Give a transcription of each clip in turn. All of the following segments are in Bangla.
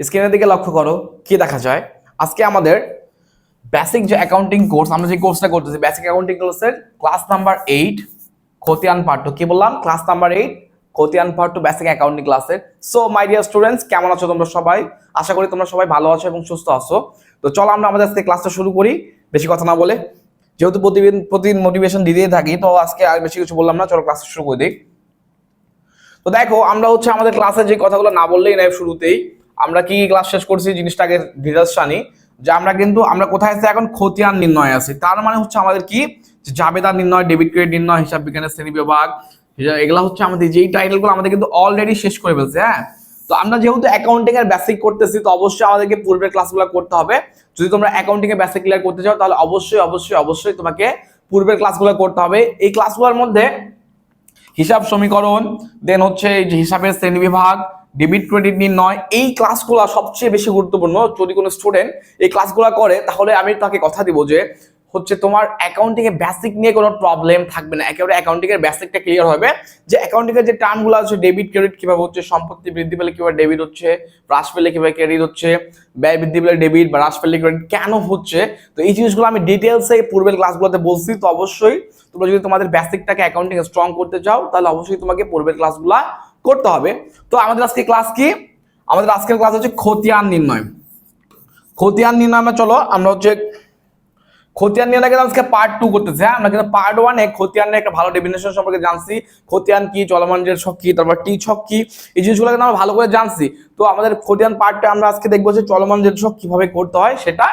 স্ক্রিনের দিকে লক্ষ্য করো, কি দেখা যায়? আজকে আমাদের বেসিক যে অ্যাকাউন্টিং কোর্স আমরা যে কোর্সটা করতেছি বেসিক অ্যাকাউন্টিং কোর্সের ক্লাস নাম্বার এইট খতিয়ান টু কি বললাম? ক্লাস নাম্বার এইট খতিয়ান পার্ট টু বেসিক অ্যাকাউন্টিং ক্লাসের সো মাই ডিয়ার স্টুডেন্টস কেমন আছো তোমরা সবাই? আশা করি তোমরা সবাই ভালো আছো এবং সুস্থ আছো। তো চলো আমরা আমাদের আজকে ক্লাসটা শুরু করি, বেশি কথা না বলে। যেহেতু প্রতিদিন প্রতিদিন মোটিভেশন দিতেই থাকি, তো আজকে আর বেশি কিছু বললাম না, চলো ক্লাস শুরু করে। দিই তো দেখো, আমরা হচ্ছে আমাদের ক্লাসে যে কথাগুলো না বললেই নাই শুরুতেই আমরা কি ক্লাস শেষ করছি, জিনিসটাকে ডিটেলস জানি। যে আমরা কিন্তু, আমরা কোথায় আছি, এখন খতিয়ান নির্ণয় আছি। তার মানে হচ্ছে আমাদের কি? যে জাবেদা নির্ণয় ডেবিট ক্রেডিট নির্ণয়, হিসাব বিজ্ঞানের শ্রেণি বিভাগ এগুলা হচ্ছে আমাদের, যেই টাইটেলগুলো আমাদের কিন্তু অলরেডি শেষ করে ফেলছে হ্যাঁ? তো আমরা যেহেতু অ্যাকাউন্টিং এর বেসিক করতেছি, তো অবশ্যই আমাদেরকে পূর্বের ক্লাসগুলো করতে হবে। যদি তোমরা অ্যাকাউন্টিং এর বেসিক ক্লিয়ার করতে চাও, তাহলে অবশ্যই অবশ্যই অবশ্যই তোমাকে পূর্বের ক্লাসগুলো করতে হবে। এই ক্লাসগুলোর মধ্যে হিসাব সমীকরণ দেন হচ্ছে এই যে হিসাবের শ্রেণি বিভাগ ডেবিট ক্রেডিট নির্ণয় এই ক্লাসগুলো সবচেয়ে বেশি গুরুত্বপূর্ণ। যদি কোনো স্টুডেন্ট এই ক্লাসগুলো করে, তাহলে আমি তাকে কথা দিব যে, হচ্ছে তোমার অ্যাকাউন্টিং এর বেসিক নিয়ে কোনো প্রবলেম থাকবে না। একেবারে অ্যাকাউন্টিং এর বেসিকটা ক্লিয়ার হবে যে অ্যাকাউন্টিং এর যে টার্মগুলো আছে ডেবিট ক্রেডিট কীভাবে হচ্ছে, সম্পত্তি বৃদ্ধি পেলে কীভাবে ডেবিট হচ্ছে, হ্রাস পেলে কীভাবে ক্রেডিট হচ্ছে, ব্যয় বৃদ্ধি পেলে ডেবিট বা হ্রাস পেলে ক্রেডিট কেন হচ্ছে, তো এই জিনিসগুলো আমি ডিটেলসে পূর্বের ক্লাসগুলোতে বলছি। তো অবশ্যই তোমরা যদি তোমাদের বেসিকটাকে অ্যাকাউন্টিং স্ট্রং করতে চাও, তাহলে অবশ্যই তোমাকে পূর্বের ক্লাসগুলো করতে হবে। তো আমাদের আজকে ক্লাস কি? আমাদের আজকের ক্লাস হচ্ছে খতিয়ান নির্ণয়। খতিয়ান নির্ণয় চলো, আমরা হচ্ছে খতিয়ান নির্ণয় কিন্তু আজকে পার্ট টু করতেছি হ্যাঁ? আমরা কিন্তু পার্ট ওয়ানে খতিয়ানের একটা ভালো ডেফিনেশন সম্পর্কে জানছি। খতিয়ান কি, চলমান যে ছক কি, তারপর টি ছক কি, এই জিনিসগুলো কিন্তু আমরা ভালো করে জানছি। তো আমাদের খতিয়ান পার্টটা আমরা আজকে দেখব যে চলমান যে ছক কীভাবে করতে হয়, সেটা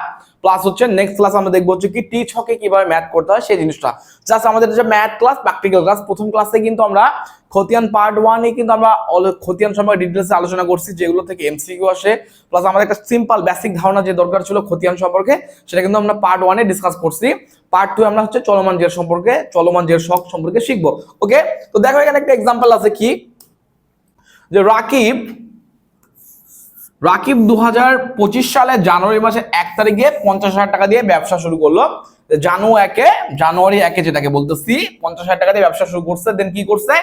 প্লাস হচ্ছে নেক্সট ক্লাস আমরা দেখব হচ্ছে কি টি ছকে কীভাবে ম্যাথ করতে হয়, সেই জিনিসটা। জাস্ট আমাদের যে ম্যাথ ক্লাস প্র্যাকটিক্যাল ক্লাস প্রথম ক্লাসে কিন্তু আমরা খতিয়ান পার্ট ওয়ানে কিন্তু আমরা খতিয়ান সম্পর্কে ডিটেলস আলোচনা করছি, যেগুলো থেকে এমসিকিউ আসে প্লাস আমাদের একটা সিম্পল বেসিক ধারণা যে দরকার ছিল খতিয়ান সম্পর্কে, সেটা কিন্তু আমরা পার্ট ওয়ানে ডিসকাস করছি। পার্ট টু আমরা হচ্ছে চলমান জের সম্পর্কে, চলমান জের শখ সম্পর্কে শিখব। ওকে তো দেখো এখানে একটা এক্সাম্পল আছে কি? যে রাকিব রাকিব দু হাজার পঁচিশ সালে জানুয়ারি মাসের এক তারিখে পঞ্চাশ হাজার টাকা দিয়ে ব্যবসা শুরু করল। জানু একে, জানুয়ারি একে যেটাকে বলতেছি, পঞ্চাশ হাজার টাকা দিয়ে ব্যবসা শুরু করছে দেন কি করছে?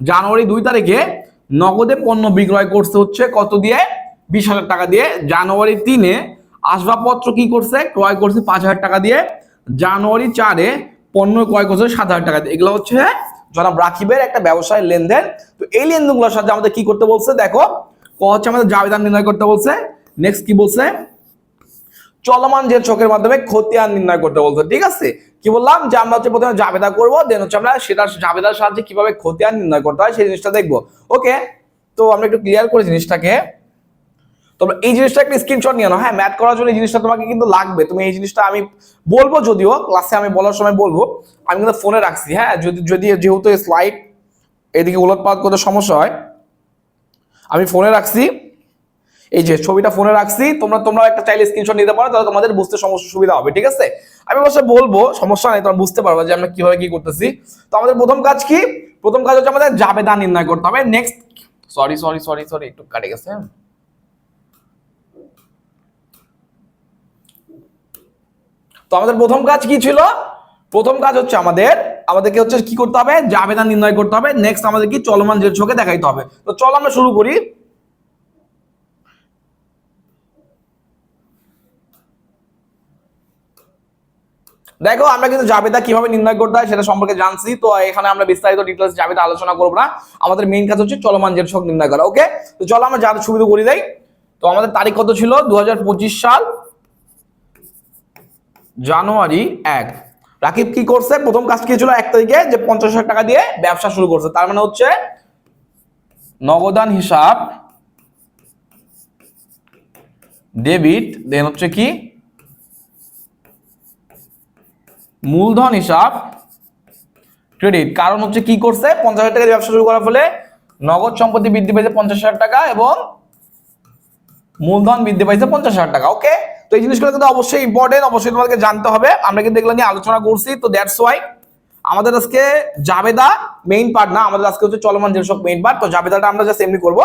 জানুয়ারি দুই তারিখে নগদে পণ্য বিক্রয় করছে হচ্ছে কত দিয়ে? বিশ হাজার টাকা দিয়ে। জানুয়ারি তিনে আসবাবপত্র কি করছে? ক্রয় করছে পাঁচ হাজার টাকা দিয়ে। জানুয়ারি চারে পণ্য ক্রয় করছে সাত হাজার টাকা দিয়ে। এগুলো হচ্ছে জনাব রাকিবের একটা ব্যবসায় লেনদেন। তো এই লেনদেনগুলোর সাথে আমাদের কি করতে বলছে? দেখো ক হচ্ছে আমাদের জাবেদান নির্ণয় করতে বলছে নেক্সট কি বলছে? চলমান যে চোখের মাধ্যমে খতিয়ান নির্ণয় করতে বলছে, ঠিক আছে? কি বললাম? যে আমরা হচ্ছে প্রথমে জাবেদা করব দেন হচ্ছে আমরা সেটা জাবেদার সাহায্যে কীভাবে খতিয়ান নির্ণয় করতে হয় সেই জিনিসটা দেখব। ওকে তো আমরা একটু ক্লিয়ার করি জিনিসটাকে। তোমরা এই জিনিসটা একটা স্ক্রিনশট নিয়ে নাও। হ্যাঁ ম্যাথ করার জন্য এই জিনিসটা তোমাকে কিন্তু লাগবে। তুমি এই জিনিসটা আমি বলব যদিও ক্লাসে আমি বলার সময় বলব। আমি কিন্তু ফোনে রাখছি হ্যাঁ? যদি যদি যেহেতু স্লাইড এদিকে উলট করতে সমস্যা হয় আমি ফোনে রাখছি। এই যে ছবিটা ফোনে রাখছি, তোমরা তোমরা একটা চাইলে স্ক্রিনশট নিতে পারো, তাহলে তোমাদের বুঝতে সমস্যা সুবিধা হবে, ঠিক আছে? আমি অবশ্য বলব, সমস্যা নেই, তোমরা বুঝতে পারবে যে আমরা কীভাবে কি করতেছি। তো আমাদের প্রথম কাজ কি? প্রথম কাজ হচ্ছে আমাদের জাবেদা নির্ণয় করতে হবে। Next sorry sorry sorry sorry একটু কাটে গেছে হ্যাঁ। তো আমাদের প্রথম কাজ কি ছিল? প্রথম কাজ হচ্ছে আমাদের আমাদেরকে হচ্ছে কি করতে হবে? জাবেদা নির্ণয় করতে হবে। নেক্সট আমাদের কি চলমান যে চোখে দেখাইতে হবে। তো চলো আমরা শুরু করি। দেখো, আমরা কিন্তু জাবেদা কীভাবে নির্ণয় করতে হয় সেটা সম্পর্কে জানছি। তো এখানে আমরা বিস্তারিত ডিটেলস জাবেদা আলোচনা করব না। আমাদের মেইন কাজ হচ্ছে চলমান জের ছক নির্ণয় করা ওকে তো চলো আমরা যাদের সুবিধা করে দেই। তো আমাদের তারিখ কত ছিল? দু হাজার পঁচিশ সাল জানুয়ারি এক। রাকিব কি করছে? প্রথম কাজ কি ছিল? এক তারিখে যে পঞ্চাশ হাজার টাকা দিয়ে ব্যবসা শুরু করছে। তার মানে হচ্ছে নগদান হিসাব ডেবিট দেন হচ্ছে কি? মূলধন হিসাব ক্রেডিট কারণ হচ্ছে কি করছে? পঞ্চাশ হাজার টাকা ব্যবসা শুরু করার ফলে নগদ সম্পত্তি বৃদ্ধি পেয়েছে পঞ্চাশ হাজার টাকা এবং মূলধন বৃদ্ধি পাইছে পঞ্চাশ হাজার টাকা। ওকে তো এই জিনিসগুলো কিন্তু অবশ্যই ইম্পর্টেন্ট অবশ্যই তোমাদেরকে জানতে হবে। আমরা কিন্তু এগুলো নিয়ে আলোচনা করছি, তো দ্যাটস ওয়াই আমাদের আজকে জাবেদা মেইন পার্ট না, আমাদের আজকে হচ্ছে চলমান যেসব মেইন পার্ট তো জাবেদাটা আমরা জাস্ট এমনি করব।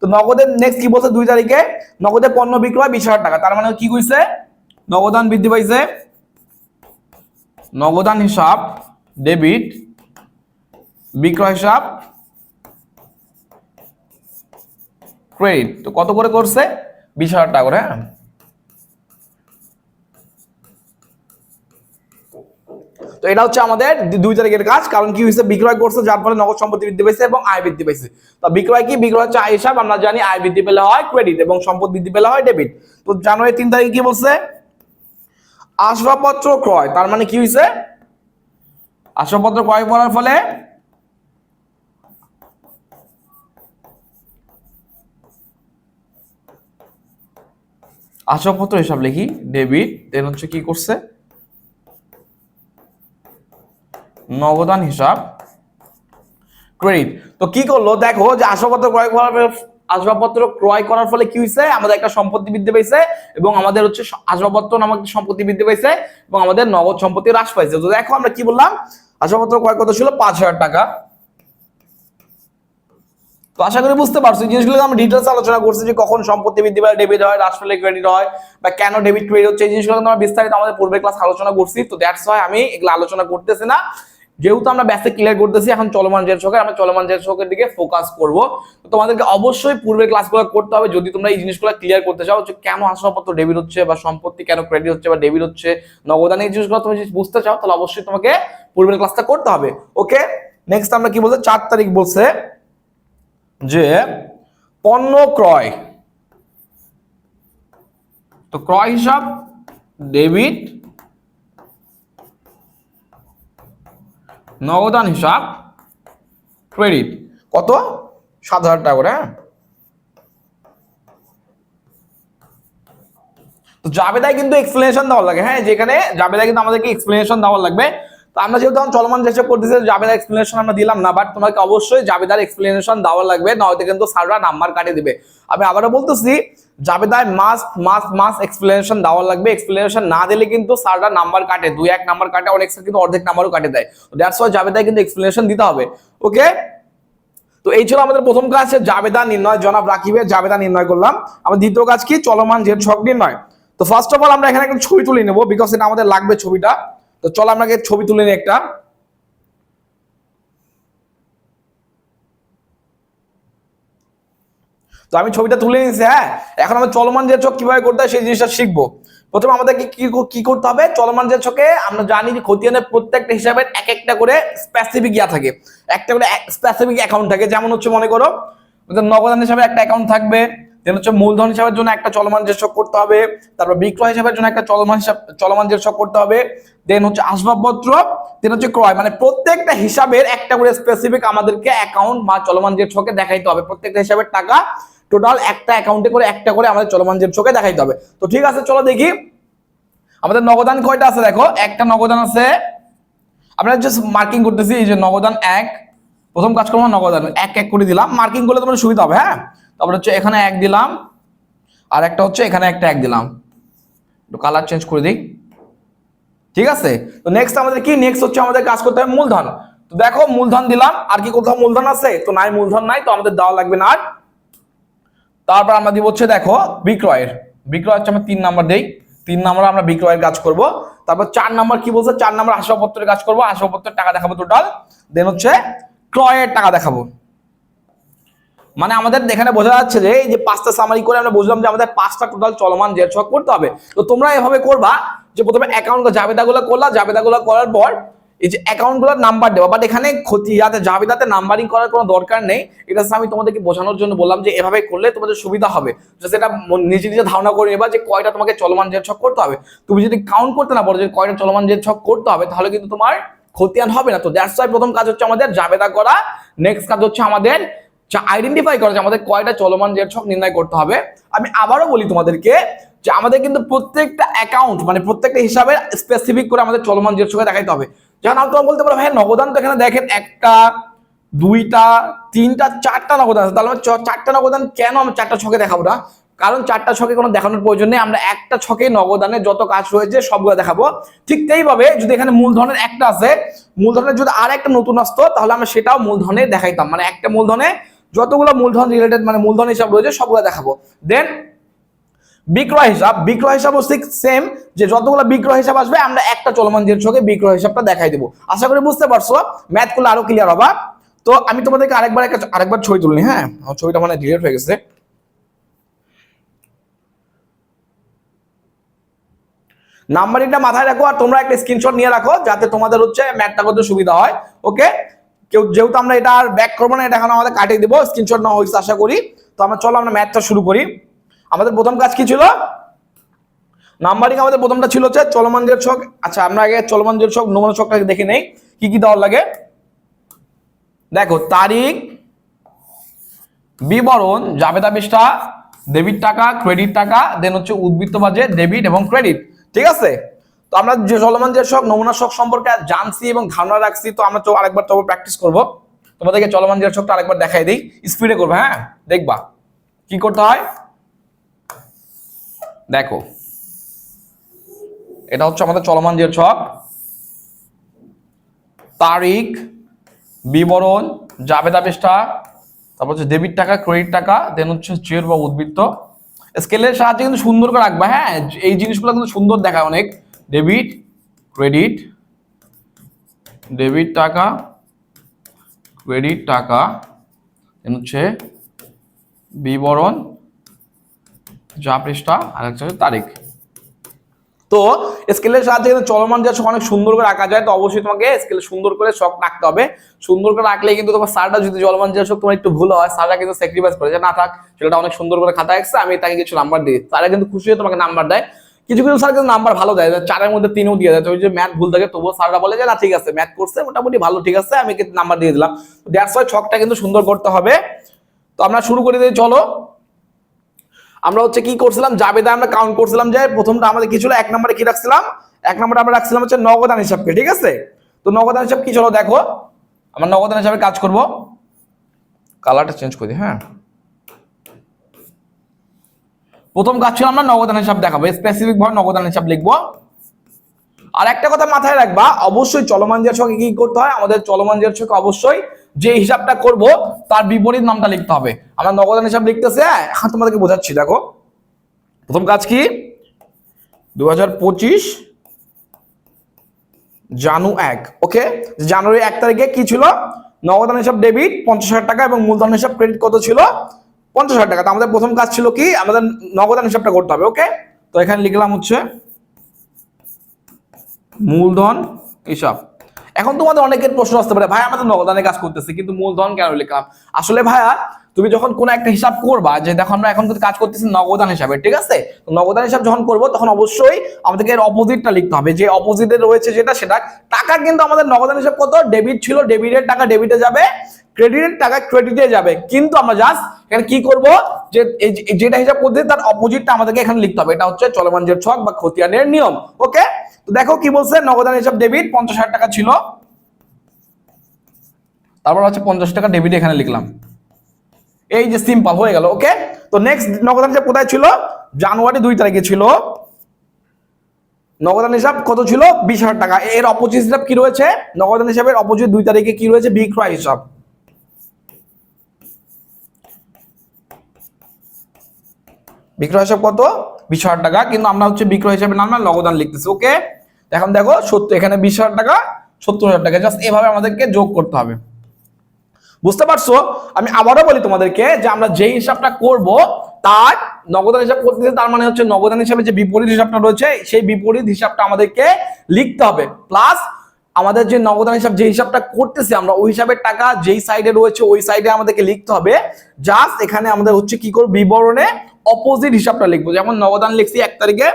তো নগদের নেক্সট কি বলছে? দুই তারিখে নগদে পণ্য বিক্রয় বিশ হাজার টাকা। তার মানে কি কইছে? নগদান বৃদ্ধি পাইছে। নগদান হিসাব ডেবিট বিক্রয় হিসাব ক্রেডিট তো কত করে করছে? বিশ হাজার টাকা করে হ্যাঁ? এটা হচ্ছে আমাদের দুই তারিখের কাজ, কারণ কি হয়েছে? বিক্রয় করছে, যার ফলে নগদ সম্পত্তি বৃদ্ধি পেয়েছে এবং আয় বৃদ্ধি পেয়েছে তো বিক্রয় কি? বিক্রয় হচ্ছে আয় হিসাব, আমরা জানি আয় বৃদ্ধি পেলে হয় ক্রেডিট এবং সম্পদ বৃদ্ধি পেলে হয় ডেবিট তো জানুয়ারি তিন তারিখে কি বলছে? আসবাবপত্র ক্রয়, তার মানে কি হয়েছে? আসবাবপত্র ক্রয় করার ফলে আসবাবপত্র হিসাব লিখি ডেবিট দেন হচ্ছে কি করছে? নগদান হিসাব ক্রেডিট তো কি করল? দেখো যে আসবাবপত্র ক্রয় করার আসবাবপত্র ক্রয় করার ফলে কি হয়েছে? আমাদের একটা সম্পত্তি বৃদ্ধি পেয়েছে এবং আমাদের হচ্ছে আসবাবপত্র নামক সম্পত্তি বৃদ্ধি পেয়েছে এবং আমাদের নগদ সম্পত্তি হ্রাস পাইছে। তো দেখো আমরা কি বললাম? আসবাবপত্র ক্রয় কত ছিল? পাঁচ হাজার টাকা। তো আশা করি বুঝতে পারছ জিনিসগুলো আমরা ডিটেলস আলোচনা করছি যে কখন সম্পত্তি বৃদ্ধি পেলে ডেবিট হয়, হ্রাস পেলে ক্রেডিট হয় বা কেন ডেবিট ক্রেডিট হচ্ছে, এই জিনিসগুলো আমরা বিস্তারিত আমাদের পূর্বে ক্লাস আলোচনা করছি। তো দ্যাটস হয় আমি এগুলো আলোচনা করতেছি না। যেহেতু আমরা বেসিক ক্লিয়ার করতেছি, এখন চলমান জের ছকে আমরা চলমান জের ছকের দিকে ফোকাস করব। তো তোমাদেরকে অবশ্যই পূর্বের ক্লাসগুলো করতে হবে। যদি তোমরা এই জিনিসগুলো ক্লিয়ার করতে চাও যে কেন আসবাবপত্র ডেবিট হচ্ছে বা সম্পত্তি কেন ক্রেডিট হচ্ছে বা ডেবিট হচ্ছে নগদান এই জিনিসগুলো তুমি যদি বুঝতে চাও, তাহলে অবশ্যই তোমাকে পূর্বের ক্লাসটা করতে হবে। ওকে নেক্সট আমরা কি বলছে চার তারিখ বলছে যে পণ্য ক্রয়। তো ক্রয় হিসাব ডেবিট নগদান হিসাব ক্রেডিট কত? সাত হাজার টাকা করে হ্যাঁ? জাবেদায় কিন্তু এক্সপ্লেনেশন দেওয়া লাগে হ্যাঁ? যেখানে জাবেদায় কিন্তু আমাদেরকে এক্সপ্লেনেশন দেওয়া লাগবে। তো আমরা যেহেতু এখন চলমান যেসব করতেছি জাবেদার এক্সপ্লেনেশন আমরা দিলাম না বাট তোমাকে অবশ্যই জাবেদার এক্সপ্লেনেশন দেওয়া লাগবে, নয়তো কিন্তু স্যাররা নাম্বার কাটিয়ে দিবে। আমি আবারও বলতেছি, জাবেদায় মাস্ট মাস্ট মাস্ট এক্সপ্লেনেশন দেওয়া লাগবে। এক্সপ্লেনেশন না দিলে কিন্তু স্যাররা নাম্বার কাটে, দুই এক নাম্বার কাটে, অনেক স্যার কিন্তু অর্ধেক নাম্বারও কাটে দেয়। দ্যাটস ওয়াই জাবেদায় কিন্তু এক্সপ্লেনেশন দিতে হবে। ওকে তো এই ছিল আমাদের প্রথম কাজ, জাবেদা নির্ণয়। জনাব রাকিবের জাবেদা নির্ণয় করলাম। আমার দ্বিতীয় কাজ কি? চলমান জেড ছক নির্ণয়। তো ফার্স্ট অফ অল আমরা এখানে একটা ছবি তুলে নেব বিকজ এটা আমাদের লাগবে ছবিটা। তো চলো আমরা ছবি তুলে নিই একটা। তো আমি ছবিটা তুলে নিয়েছি হ্যাঁ? এখন আমরা চলমান যে ছক কীভাবে করতে হয় সেই জিনিসটা শিখব। প্রথমে আমাদেরকে কি কি করতে হবে? চলমান যে ছকে আমরা জানি যে খতিয়ানের প্রত্যেকটা হিসাবের এক একটা করে স্পেসিফিক ইয়া থাকে। একটা করে স্পেসিফিক অ্যাকাউন্ট থাকে। যেমন হচ্ছে মনে করো নগদান হিসাবে একটা অ্যাকাউন্ট থাকবে। দেন হচ্ছে মূলধন হিসাবের জন্য একটা চলমান যে শোক করতে হবে, তারপর বিক্রয় হিসাবের জন্য একটা চলমান হিসাব, চলমান যে ছক করতে হবে দেন হচ্ছে আসবাবপত্র দেন হচ্ছে ক্রয়। মানে প্রত্যেকটা হিসাবের একটা করে স্পেসিফিক আমাদেরকে অ্যাকাউন্ট বা চলমান যে ছকে দেখাইতে হবে। প্রত্যেকটা হিসাবের টাকা টোটাল একটা অ্যাকাউন্টে করে একটা করে আমাদের চলমান যে ছকে দেখাইতে হবে। তো ঠিক আছে, চলো দেখি। আমাদের নগদান কয়টা আছে দেখো? একটা নগদান আছে। আমরা জাস্ট মার্কিং করতেছি, এই যে নগদান এক। প্রথম কাজ করব নগদান, এক এক করে দিলাম। মার্কিং করলে তোমার সুবিধা হবে হ্যাঁ? তারপরে হচ্ছে এখানে এক দিলাম, আর একটা হচ্ছে এখানে একটা এক দিলাম। একটু কালার চেঞ্জ করে দিই। ঠিক আছে? তো নেক্সট আমাদের কি? নেক্সট হচ্ছে আমাদের কাজ করতে হবে মূলধন। তো দেখো, মূলধন দিলাম, আর কি কোথাও মূলধন আছে? তো নাই মূলধন নাই, তো আমাদের দেওয়া লাগবে না। আর তারপর আমরা দিব হচ্ছে দেখো, বিক্রয়ের। বিক্রয় হচ্ছে আমরা তিন নাম্বার দেই। তিন নাম্বার আমরা বিক্রয়ের কাজ করব। তারপর চার নাম্বার কি বলছে? চার নাম্বার আসবাবপত্রের কাজ করব। আসবাবপত্রের টাকা দেখাবো টোটাল দেন হচ্ছে ক্রয়ের টাকা দেখাবো। মানে আমাদের এখানে বোঝা যাচ্ছে যে, এই যে পাঁচটা সামারি করে আমরা বুঝলাম যে আমাদের পাঁচটা টোটাল চলমান জের ছক করতে হবে। তো তোমরা এভাবে করবা যে, প্রথমে অ্যাকাউন্ট জাবেদাগুলো করলা, জাবেদাগুলো করার পর এই যে অ্যাকাউন্টগুলোর নাম্বার দেওয়া বাট এখানে ক্ষতি, যাতে জাবেদাতে নাম্বারিং করার কোনো দরকার নেই, এটা আমি তোমাদেরকে বোঝানোর জন্য বললাম যে, এভাবে করলে তোমাদের সুবিধা হবে। সেটা নিজে নিজে ধারণা করে নেবা যে, কয়টা তোমাকে চলমান জের ছক করতে হবে। তুমি যদি কাউন্ট করতে না পারো যে, কয়টা চলমান জের ছক করতে হবে, তাহলে কিন্তু তোমার খতিয়ান হবে না। তো দ্যাটস ওয়াই প্রথম কাজ হচ্ছে আমাদের জাবেদা করা নেক্সট কাজ হচ্ছে আমাদের আইডেন্টিফাই করা যে আমাদের কয়টা চলমান জের ছক নির্ণয় করতে হবে। আমি আবারও বলি তোমাদেরকে যে আমাদের কিন্তু প্রত্যেকটা অ্যাকাউন্ট মানে প্রত্যেকটা হিসাবে স্পেসিফিক করে আমাদের চলমান জের ছকে দেখাইতে হবে। যেমন আমি তোমার বলতে পারো, ভাই, নগদান তো এখানে দেখেন একটা, দুইটা, তিনটা, চারটা নগদান আছে। তাহলে চারটা নগদান কেন আমরা চারটা ছকে দেখাবো না? কারণ চারটা ছকে কোনো দেখানোর প্রয়োজন নেই। আমরা একটা ছকে নগদানের যত কাজ রয়েছে সবগুলো দেখাবো। ঠিক তেইভাবে যদি এখানে মূলধনের একটা আছে, মূলধনের যদি আর একটা নতুন আসতো, তাহলে আমরা সেটাও মূলধনে দেখাইতাম। মানে একটা মূলধনে যতগুলো মূলধন রিলেটেড মানে মূলধন হিসাব রয়েছে, সবগুলো দেখাবো। দেন বিক্রয় হিসাব। বিক্রয় হিসাবও ঠিক সেম যে যতগুলো বিক্রয় হিসাব আসবে, আমরা একটা চলমান জিনিসকে বিক্রয় হিসাবটা দেখাই দেবো। আশা করি বুঝতে পারছ ম্যাথ করলে আরও ক্লিয়ার হবা। তো আমি তোমাদেরকে আরেকবার একটা আরেকবার ছবি তুলনি হ্যাঁ? ছবিটা মানে ডিলেট হয়ে গেছে। নাম্বারিংটা মাথায় রাখো আর তোমরা একটা স্ক্রিনশট নিয়ে রাখো, যাতে তোমাদের হচ্ছে ম্যাথটা করতে সুবিধা হয় ওকে কেউ যেহেতু আমরা এটা আর ব্যাক করব না, এটা এখন আমাদের কাটিয়ে দেবো স্ক্রিনশট নেওয়া হয়েছে আশা করি। তো আমরা চলো, আমরা ম্যাথটা শুরু করি। আমাদের প্রথম কাজ কি ছিল? নাম্বারিং আমাদের প্রথমটা ছিল হচ্ছে চলমান জের ছক। আচ্ছা আমরা আগে চলমান জের ছক, নমুনা ছকটা দেখে নেই। কি কি দেওয়ার লাগে? দেখো, তারিখ, বিবরণ, জাবেদা পৃষ্ঠা ডেবিট টাকা ক্রেডিট টাকা দেন হচ্ছে উদ্বৃত্ত বাজে ডেবিট এবং ক্রেডিট ঠিক আছে? তো আমরা যে চলমান যে শখ, নমুনা শখ সম্পর্কে জানছি এবং ধারণা রাখছি, তো আমরা তো আরেকবার তবে প্র্যাকটিস করব। তোমাদেরকে চলমান যে শখটা আরেকবার দেখাই দিই। স্পিডে করবে হ্যাঁ? দেখবা। কি করতে হয়? দেখো। এটা হচ্ছে আমাদের চলমান যে ছক তারিখ, বিবরণ জাবেদা পৃষ্ঠা, তারপর হচ্ছে ডেবিট টাকা ক্রেডিট টাকা দেন হচ্ছে চেয়ার বা উদ্বৃত্ত স্কেলের সাহায্যে কিন্তু সুন্দর করে রাখবা হ্যাঁ? এই জিনিসগুলো কিন্তু সুন্দর দেখায় অনেক। ডেবিট ক্রেডিট ডেবিট টাকা ক্রেডিট টাকা হচ্ছে বিবরণ, যা পৃষ্ঠা, আর হচ্ছে তারিখ। তো স্কেলের সাহায্যে কিন্তু চলমান যে অনেক সুন্দর করে আঁকা যায়, তো অবশ্যই তোমাকে স্কেলে সুন্দর করে শখ রাখতে হবে। সুন্দর করে রাখলে কিন্তু তোমার সারটা যদি চলমান যে তোমার একটু ভুল হয় সারটা কিন্তু স্যাক্রিফাইস করে যে, না থাক সেটা অনেক সুন্দর করে খাতা আঁকছে আমি তাকে কিছু নাম্বার দিই। সারা কিন্তু খুশি হয়ে তোমাকে নাম্বার দেয়। কিছু কিছু স্যার কিন্তু নাম্বার ভালো দেয় চারের মধ্যে তিনও দিয়ে দেয়। ওই যে ম্যাথ ভুল থাকে, তবুও স্যাররা বলে যে, না, ঠিক আছে ম্যাথ করছে, মোটামুটি ভালো, ঠিক আছে, আমি কিন্তু নাম্বার দিয়ে দিলাম। দ্যাটস ওয়াই ছকটা কিন্তু সুন্দর করতে হবে। তো আমরা শুরু করে দিই, চলো। আমরা হচ্ছে কি করছিলাম জাবেদা আমরা কাউন্ট করছিলাম যে, প্রথমটা আমাদের কি ছিল? এক নম্বরে কি রাখছিলাম? এক নম্বরে আমরা রাখছিলাম হচ্ছে নগদান হিসাবকে, ঠিক আছে? তো নগদান হিসাব কি চলো দেখো। আমরা নগদান হিসাবে কাজ করব। কালারটা চেঞ্জ করি হ্যাঁ। প্রথম কাজ ছিল আমরা নগদান হিসাব দেখাবো। স্পেসিফিক ভাবে নগদান হিসাব লিখব। আর একটা কথা মাথায় রাখবা, অবশ্যই চলমান ছকে কি করতে হয়, আমাদের চলমান জের ছকে অবশ্যই যে হিসাবটা করব, তার বিপরীত নামটা লিখতে হবে। আমরা নগদান হিসাব লিখতেছে হ্যাঁ এখন তোমাদেরকে বোঝাচ্ছি, দেখো। প্রথম কাজ কি? দু হাজার পঁচিশ জানু এক ওকে জানুয়ারি এক তারিখে কি ছিল? নগদান হিসাব ডেবিট পঞ্চাশ হাজার টাকা এবং মূলধন হিসাব ক্রেডিট কত ছিল? পঞ্চাশ হাজার টাকা। তো আমাদের প্রথম কাজ ছিল কি? আমাদের নগদান হিসাবটা করতে হবে ওকে তো এখানে লিখলাম হচ্ছে মূলধন হিসাব। এখন তোমাদের অনেকের প্রশ্ন আসতে পারে, ভাই, আমাদের নগদানে কাজ করতেছে, কিন্তু মূলধন কেন লিখলাম? আসলে ভাইয়া, তুমি যখন কোন একটা হিসাব করবা, যে দেখো আমরা এখন কাজ করতেছি নগদান হিসাবে, ঠিক আছে? নগদান হিসাব যখন করব, তখন অবশ্যই আমাদেরকে এর অপোজিটটা লিখতে হবে, যে অপোজিটে রয়েছে যেটা, সেটা টাকা কিন্তু আমাদের নগদান হিসাব কত? ডেবিট ছিল ডেবিটের টাকা ডেবিটে যাবে ক্রেডিটের টাকা ক্রেডিটে যাবে। কিন্তু আমরা জাস্ট এখানে কি করব? যে যে- যেটা হিসাব করতে তার অপোজিটটা আমাদেরকে এখানে লিখতে হবে। এটা হচ্ছে চলমান জের ছক বা খতিয়ানের নিয়ম। ওকে তো দেখো কি বলছে? নগদান হিসাব ডেবিট পঞ্চাশ হাজার টাকা ছিল। তারপর হচ্ছে পঞ্চাশ টাকা ডেবিট এখানে লিখলাম। এই যে সিম্পল হয়ে গেল ওকে তো নেক্সট নগদান হিসাব কোথায় ছিল? জানুয়ারি দুই তারিখে ছিল। নগদান হিসাব কত ছিল? বিশ হাজার টাকা। এর অপোজিট হিসাব কি রয়েছে? নগদান হিসাবের অপোজিট দুই তারিখে কি রয়েছে? বিক্রয় হিসাব। বিক্রয় হিসাব কত? বিশ হাজার টাকা। কিন্তু আমরা হচ্ছে বিক্রয় হিসাবে নাম না নগদান লিখতেছি ওকে এখন দেখো, সত্তর, এখানে বিশ হাজার টাকা, সত্তর হাজার টাকা। জাস্ট এভাবে আমাদেরকে যোগ করতে হবে। বুঝতে পারছ? আমি আবারও বলি তোমাদেরকে যে আমরা যে হিসাবটা করব, তার নগদান হিসাব করতেছে তার মানে হচ্ছে নগদান হিসাবে যে বিপরীত হিসাবটা রয়েছে, সেই বিপরীত হিসাবটা আমাদেরকে লিখতে হবে। প্লাস আমাদের যে নগদান হিসাব, যে হিসাবটা করতেছি আমরা, ওই হিসাবের টাকা যেই সাইডে রয়েছে, ওই সাইডে আমাদেরকে লিখতে হবে। জাস্ট এখানে আমাদের হচ্ছে কি করব? বিবরণে অপোজিট হিসাবটা লিখব। যেমন নগদান লিখছি এক তারিখে,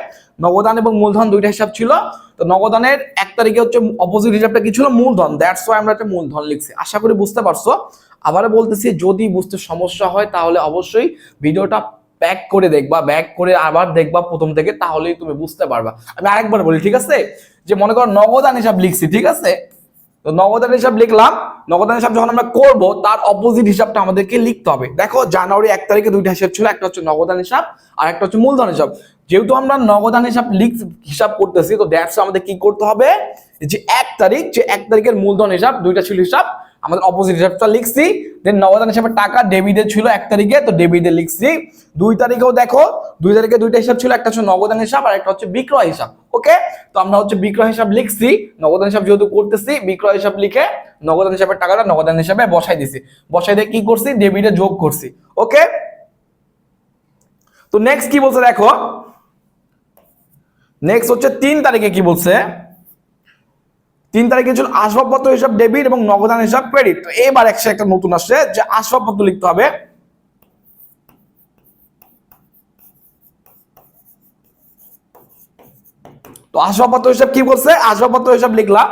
নগদান এবং মূলধন দুইটা হিসাব ছিল। তো নগদানের এক তারিখে হচ্ছে অপোজিট হিসাবটা কি ছিল? মূলধন। দ্যাটস ওয়াই আমরা একটা মূলধন লিখছি। আশা করি বুঝতে পারছ। আবারও বলতেছি, যদি বুঝতে সমস্যা হয়, তাহলে অবশ্যই ভিডিওটা ব্যাক করে দেখবা ব্যাক করে আবার দেখবা প্রথম থেকে, তাহলেই তুমি বুঝতে পারবা। আমি আরেকবার বলি, ঠিক আছে? যে মনে করো নগদান হিসাব লিখছি, ঠিক আছে? তো নগদান হিসাব লিখলাম, নগদান হিসাব যখন আমরা করব, তার অপোজিট হিসাবটা আমাদেরকে লিখতে হবে। দেখো, জানুয়ারি এক তারিখে দুইটা হিসাব ছিল, একটা হচ্ছে নগদান হিসাব আর একটা হচ্ছে মূলধন হিসাব। যেহেতু আমরা নগদান হিসাব লিখ হিসাব করতেছি, তো দ্যাটস আমাদের কি করতে হবে? যে এক তারিখ, যে এক তারিখের মূলধন হিসাব, দুইটা ছিল হিসাব আমাদের অপোজিট হিসাবটা লিখছি। দেন নগদান হিসাবে টাকা ডেবিটে ছিল এক তারিখে, তো ডেবিটে লিখছি। দুই তারিখেও দেখো, দুই তারিখে দুইটা হিসাব ছিল, একটা হচ্ছে নগদান হিসাব আর একটা হচ্ছে বিক্রয় হিসাব ওকে তো আমরা হচ্ছে বিক্রয় হিসাব লিখছি নগদান হিসাব যেহেতু করতেছি, বিক্রয় হিসাব লিখে নগদান হিসাবের টাকাটা নগদান হিসাবে বসাই দিছি। বসাই দিয়ে কি করছি? ডেবিটে যোগ করছি ওকে তো নেক্সট কি বলছে দেখো? নেক্সট হচ্ছে তিন তারিখে কি বলছে? তিন তারিখে ছিল আসবাবপত্র হিসাব ডেবিট এবং নগদান হিসাব ক্রেডিট তো এবার একশো একটা নতুন আসছে যে আসবাবপত্র লিখতে হবে। তো আসবাবপত্র হিসাব কি বলছে? আসবাবপত্র হিসাব লিখলাম।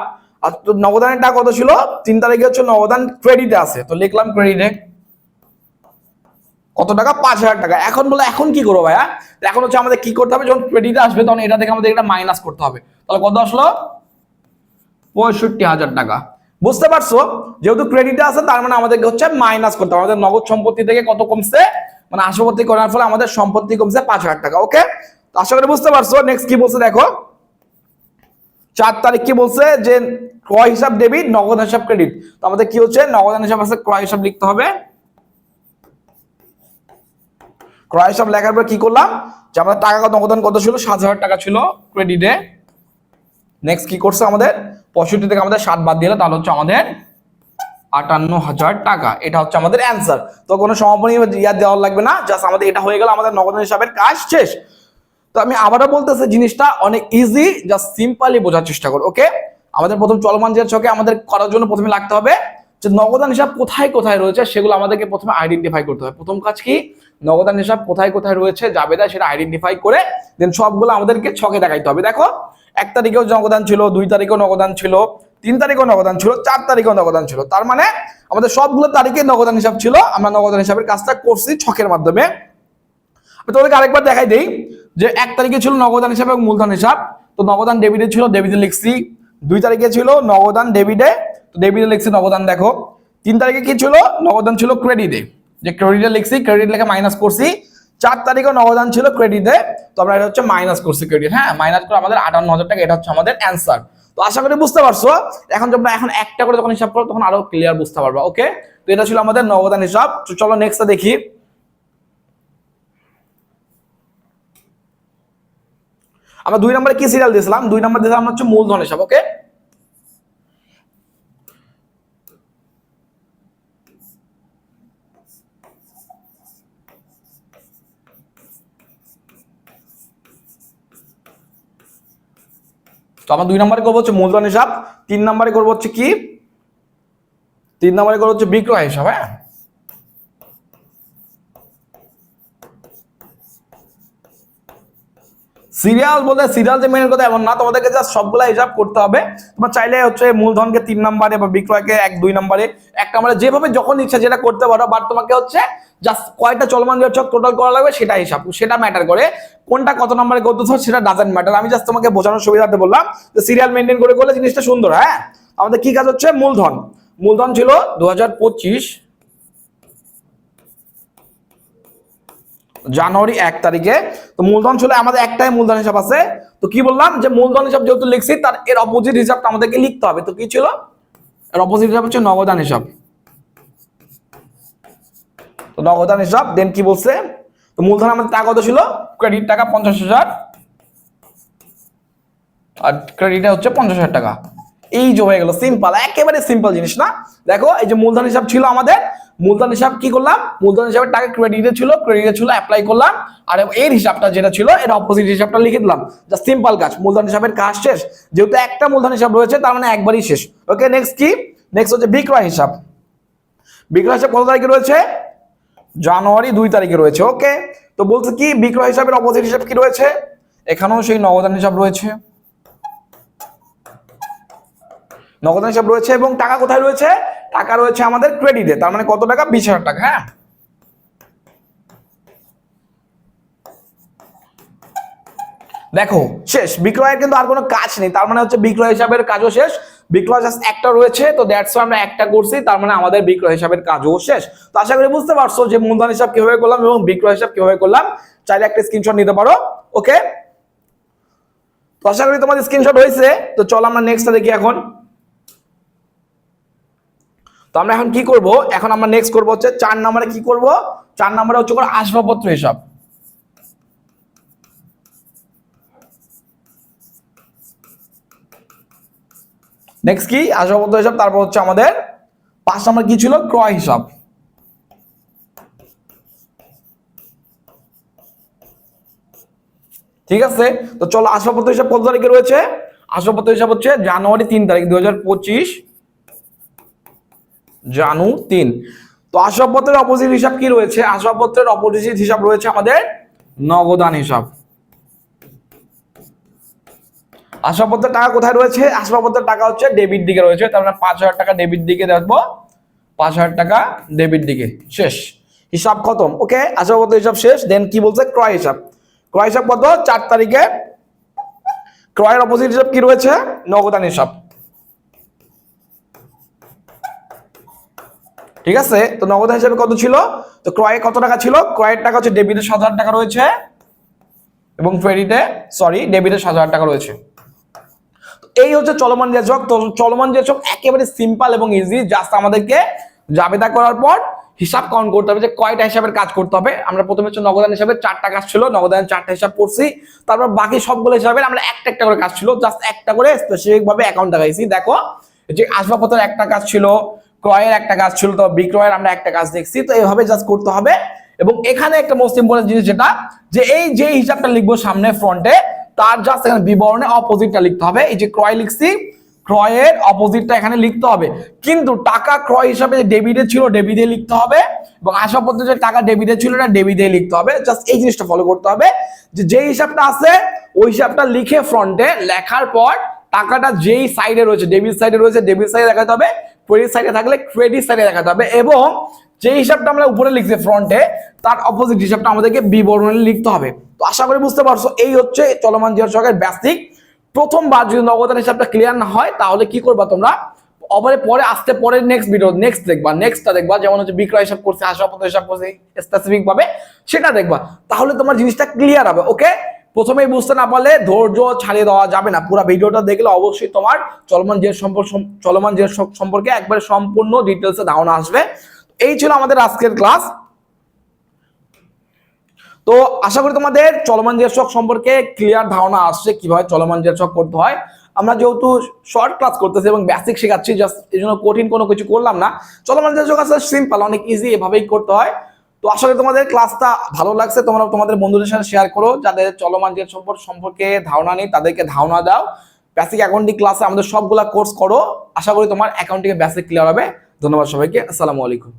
আর তো নগদানের টাকা কত ছিল? তিন তারিখে হচ্ছে নগদান ক্রেডিটে আছে। তো লিখলাম ক্রেডিটে কত টাকা? পাঁচ হাজার টাকা। এখন বলে, এখন কি করব ভাইয়া? এখন হচ্ছে আমাদের কি করতে হবে? যখন ক্রেডিট আসবে, তখন এটা থেকে আমাদের এটা মাইনাস করতে হবে। তাহলে কত আসলো? পঁয়ষট্টি হাজার টাকা। বুঝতে পারছ? যেহেতু ক্রেডিটে আছে, তার মানে আমাদেরকে হচ্ছে মাইনাস করতে হবে। আমাদের নগদ সম্পত্তি থেকে কত কমছে? মানে আসপত্তি করার ফলে আমাদের সম্পত্তি কমছে পাঁচ হাজার টাকা ওকে আশা করি বুঝতে পারছ। নেক্সট কি বলছে দেখো? চার তারিখ কি বলছে? যে ক্রয় হিসাব ডেবিট নগদ হিসাব ক্রেডিট তো আমাদের কি হচ্ছে? নগদ হিসাব আছে, ক্রয় হিসাব লিখতে হবে। ক্রয় হিসাব লেখার পর কি করলাম? যে আমাদের টাকা কত নগদান কত ছিল? সাত হাজার টাকা ছিল ক্রেডিটে নেক্সট কি করছে আমাদের? পঁয়ষট্টি থেকে আমাদের ষাট বাদ দিলে তাহলে হচ্ছে আমাদের আটান্ন হাজার টাকা। এটা হচ্ছে আমাদের অ্যান্সার তো কোনো সমাপনী ইয়া দেওয়া লাগবে না জাস্ট আমাদের এটা হয়ে গেল, আমাদের নগদ হিসাবের কাজ শেষ। তো আমি আবারও বলতেছি, জিনিসটা অনেক ইজি জাস্ট সিম্পলি বোঝার চেষ্টা করো ওকে আমাদের প্রথম চলমান যে ছকে আমাদের করার জন্য প্রথমে লাগতে হবে যে নগদান হিসাব কোথায় কোথায় রয়েছে সেগুলো আমাদেরকে প্রথমে আইডেন্টিফাই করতে হবে। প্রথম কাজ কি? নগদান হিসাব কোথায় কোথায় রয়েছে জাবেদা সেটা আইডেন্টিফাই করে দেন সবগুলো আমাদেরকে ছকে দেখাইতে হবে। দেখো, এক তারিখেও নগদান ছিল, দুই তারিখেও নগদান ছিল, তিন তারিখেও নগদান ছিল, চার তারিখেও নগদান ছিল। তার মানে আমাদের সবগুলো তারিখে নগদান হিসাব ছিল, আমরা নগদান হিসাবের কাজটা করছি ছকের মাধ্যমে। তোমাদেরকে আরেকবার দেখাই দিই যে এক তারিখে ছিল নগদান হিসাব এবং মূলধন হিসাব। তো নগদান ডেবিটে ছিল, ডেবিটে লিখছি, দুই তারিখে ছিল নগদান, ডেবিটে তো ডেবিটে লিখছি নগদান দেখো। তিন তারিখে কি ছিল? নগদান ছিল ক্রেডিটে যে ক্রেডিটে লিখছি ক্রেডিট লেখা মাইনাস করছি। চার তারিখে নগদান ছিল ক্রেডিটে তো আমরা এটা হচ্ছে মাইনাস করছি ক্রেডিট হ্যাঁ? মাইনাস করে আমাদের আটান্ন হাজার টাকা, এটা হচ্ছে আমাদের অ্যান্সার তো আশা করি বুঝতে পারছ। এখন যখন এখন একটা করে যখন হিসাব করো, তখন আরও ক্লিয়ার বুঝতে পারবা ওকে তো এটা ছিল আমাদের নগদান হিসাব। তো চলো নেক্সটটা দেখি। আমরা দুই নম্বরে কি সিরিয়াল দিয়েছিলাম? দুই নম্বর দিয়েছিলাম হচ্ছে মূলধন হিসাব ওকে তো আমরা দুই নম্বরে করব হচ্ছে মূলধন হিসাব, তিন নম্বরে করব হচ্ছে কি? তিন নম্বরে করব হচ্ছে বিক্রয় হিসাব হ্যাঁ? সিরিয়াল বলতে সিরিয়াল যে মেনের কথা এমন না, তোমাদেরকে জাস্ট সবগুলা হিসাব করতে হবে। তোমার চাইলে হচ্ছে মূলধনকে তিন নম্বরে বা বিক্রয়কে এক, দুই নম্বরে, এক নম্বরে যেভাবে যখন ইচ্ছা যেটা করতে পারো বাট তোমাকে হচ্ছে জাস্ট কয়টা চলমান হচ্ছে টোটাল করা লাগবে সেটা হিসাব, সেটা ম্যাটার করে। কোনটা কত নম্বরে করতেছো সেটা ডাজেন্ট ম্যাটার আমি জাস্ট তোমাকে বোঝানোর সুবিধাতে বললাম যে সিরিয়াল মেনটেন করে করলে জিনিসটা সুন্দর হ্যাঁ? আমাদের কি কাজ হচ্ছে? মূলধন। মূলধন ছিল দু হাজার পঁচিশ জানুয়ারি এক তারিখে। তো মূলধন ছিল, আমাদের একটাই মূলধন হিসাব আছে। তো কি বললাম যে মূলধন হিসাব যেহেতু লিখছি, তার এর অপোজিট হিসাবটা আমাদেরকে লিখতে হবে। তো কি ছিল? এর অপোজিট হিসাব হচ্ছে নগদান হিসাব। তো নগদান হিসাব দেন কি বলছে? তো মূলধন আমাদের টাকা কত ছিল? ক্রেডিট টাকা পঞ্চাশ হাজার। আর ক্রেডিটটা হচ্ছে পঞ্চাশ হাজার টাকা। এই যে হয়ে গেল সিম্পল একেবারে সিম্পল জিনিস না? দেখো, এই যে মূলধন হিসাব ছিল আমাদের। মূলধন হিসাব কি করলাম? মূলধন হিসাবের টাকা ক্রেডিটে ছিল ক্রেডিটে ছিল অ্যাপ্লাই করলাম। আর এর হিসাবটা যেটা ছিল, এর অপোজিট হিসাবটা লিখে দিলাম। জাস্ট সিম্পল কাজ, মূলধন হিসাবের কাজ শেষ। যেহেতু একটা মূলধন হিসাব রয়েছে, তার মানে একবারই শেষ। ওকে নেক্সট কি? নেক্সট হচ্ছে বিক্রয় হিসাব। বিক্রয় হিসাব কত তারিখে রয়েছে? জানুয়ারি দুই তারিখে রয়েছে। ওকে তো বলছে কি, বিক্রয় হিসাবের অপোজিট হিসাব কি রয়েছে? এখানেও সেই নগদান হিসাব রয়েছে। নগদান হিসাব রয়েছে এবং টাকা কোথায় রয়েছে? টাকা রয়েছে আমাদের ক্রেডিটে তার মানে কত টাকা? বিশ হাজার টাকা হ্যাঁ? দেখো, শেষ। বিক্রয়ের কিন্তু আর কোনো কাজ নেই। তার মানে হচ্ছে বিক্রয় হিসাবের কাজও শেষ। বিক্রয় জাস্ট একটা রয়েছে, তো দ্যাটস আমরা একটা করছি। তার মানে আমাদের বিক্রয় হিসাবের কাজও শেষ। তো আশা করি বুঝতে পারছ যে মূলধন হিসাব কীভাবে করলাম এবং বিক্রয় হিসাব কীভাবে করলাম। চাইলে একটা স্ক্রিনশট নিতে পারো ওকে তো আশা করি তোমাদের স্ক্রিনশট হয়েছে। তো চলো আমরা নেক্সটটা দেখি এখন। তো আমরা এখন কি করব? এখন আমরা নেক্সট করব হচ্ছে চার নম্বরে কি করব? চার নম্বরে হচ্ছে করে আসবাবপত্র হিসাব। নেক্সট কি? আসবাবপত্র হিসাব, তারপর হচ্ছে আমাদের পাঁচ নম্বর কি ছিল? ক্রয় হিসাব। ঠিক আছে? তো চলো আসবাবপত্র হিসাব কত তারিখে রয়েছে? আসবাবপত্র হিসাব হচ্ছে জানুয়ারি তিন তারিখ দু হাজার পঁচিশ। জানু তিন। তো আসবাবপত্রের অপোজিট হিসাব কি রয়েছে? আসবাবপত্রের অপোজিট হিসাব রয়েছে আমাদের নগদান হিসাব। আসবাবপত্রের টাকা কোথায় রয়েছে? আসবাবপত্রের টাকা হচ্ছে ডেবিট দিকে রয়েছে। তার মানে পাঁচ হাজার টাকা ডেবিট দিকে দেখব। পাঁচ হাজার টাকা ডেবিট দিকে। শেষ। হিসাব খতম। ওকে? আসবাবপত্র হিসাব শেষ। দেন কি বলছে? ক্রয় হিসাব। ক্রয় হিসাব কত? চার তারিখে। ক্রয়ের অপোজিট হিসাব কি রয়েছে? নগদান হিসাব। ঠিক আছে? তো নগদান হিসাবে কত ছিল? তো ক্রয়ে কত টাকা ছিল? ক্রয়ের টাকা হচ্ছে ডেবিটে সাত হাজার টাকা রয়েছে। এবং ক্রেডিটে সরি ডেবিটে সাত হাজার টাকা রয়েছে। এই হচ্ছে চলমান জেচক তো চলমান জেচক একেবারে সিম্পল এবং ইজি জাস্ট আমাদেরকে জাবেদা করার পর হিসাব কাউন্ট করতে হবে যে কয়টা হিসাবের কাজ করতে হবে। আমরা প্রথমে হচ্ছে নগদান হিসাবে চারটা কাজ ছিল নগদান চারটা হিসাব করছি। তারপর বাকি সবগুলো হিসাবে আমরা একটা একটা করে কাজ ছিল জাস্ট একটা করে স্পেসিফিক ভাবে অ্যাকাউন্ট দেখাইছি। দেখো যে আসবাবপত্রের একটা কাজ ছিল ক্রয়ের একটা কাজ ছিল, তো বিক্রয়ের আমরা একটা কাজ দেখছি, তো এইভাবে জাস্ট করতে হবে। এবং এখানে একটা মোস্ট ইম্পর্টেন্ট জিনিস যেটা, যে এই যে হিসাবটা লিখব সামনে ফ্রন্টে তার জাস্ট এখানে বিবরণে অপোজিটটা লিখতে হবে। এই যে ক্রয় লিখছি, ক্রয়ের অপোজিটটা এখানে লিখতে হবে। কিন্তু টাকা ক্রয় হিসাবে ডেবিটে ছিল ডেবিটে লিখতে হবে। এবং আসবাবপত্র যে টাকা ডেবিটে ছিল না ডেবিটে লিখতে হবে। জাস্ট এই জিনিসটা ফলো করতে হবে। যে যে হিসাবটা আছে, ওই হিসাবটা লিখে ফ্রন্টে লেখার পর টাকাটা যেই সাইডে রয়েছে ডেবিট সাইডে রয়েছে ডেবিট সাইডে দেখাতে হবে। ক্রেডিট সাইডে থাকলে ক্রেডিট সাইডে দেখাতে হবে এবং যে হিসাবটা আমরা উপরে লিখছি ফ্রন্টে তার অপোজিট হিসাবটা আমাদেরকে বিবরণে লিখতে হবে। তো আশা করি বুঝতে পারছ, এই হচ্ছে চলমান জিও সরকারের বেসিক প্রথমবার যদি নগদান হিসাবটা ক্লিয়ার না হয়, তাহলে কি করবা তোমরা? অপরে পরে আসতে পরে নেক্সট ভিডিও নেক্সট দেখবা নেক্সটটা দেখবা, যেমন হচ্ছে বিক্রয় হিসাব করছে আসবাবপত্র হিসাব করছে স্পেসিফিক ভাবে, সেটা দেখবা। তাহলে তোমার জিনিসটা ক্লিয়ার হবে ওকে প্রথমেই বুঝতে না পারলে ধৈর্য ছাড়িয়ে দেওয়া যাবে না। পুরো ভিডিওটা দেখলে অবশ্যই তোমার চলমান যে সম্পর্ক চলমান যে সম্পর্কে একবারে সম্পূর্ণ ডিটেলসে ধারণা আসবে। এই ছিল আমাদের আজকের ক্লাস তো আশা করি তোমাদের চলমান জেরশক সম্পর্কে ক্লিয়ার ধারণা আসছে কীভাবে চলমান জেরশক করতে হয়। আমরা যেহেতু শর্ট ক্লাস করতেছি এবং বেসিক শেখাচ্ছি জাস্ট এই জন্য কঠিন কোনো কিছু করলাম না। চলমান জেরশক আসলে সিম্পল অনেক ইজি এভাবেই করতে হয়। তো করি তোমাদের ক্লাসটা ভালো লাগছে। তোমরা তোমাদের বন্ধুদের সাথে শেয়ার করো, যাদের চলমান যে সম্পর্ক সম্পর্কে ধারণা নেই, তাদেরকে ধারণা দাও। বেসিক অ্যাকাউন্টিং ক্লাসে আমাদের সবগুলা কোর্স করো। আশা করি তোমার অ্যাকাউন্টিং বেসিক ক্লিয়ার হবে। ধন্যবাদ সবাইকে। আসসালামু আলাইকুম।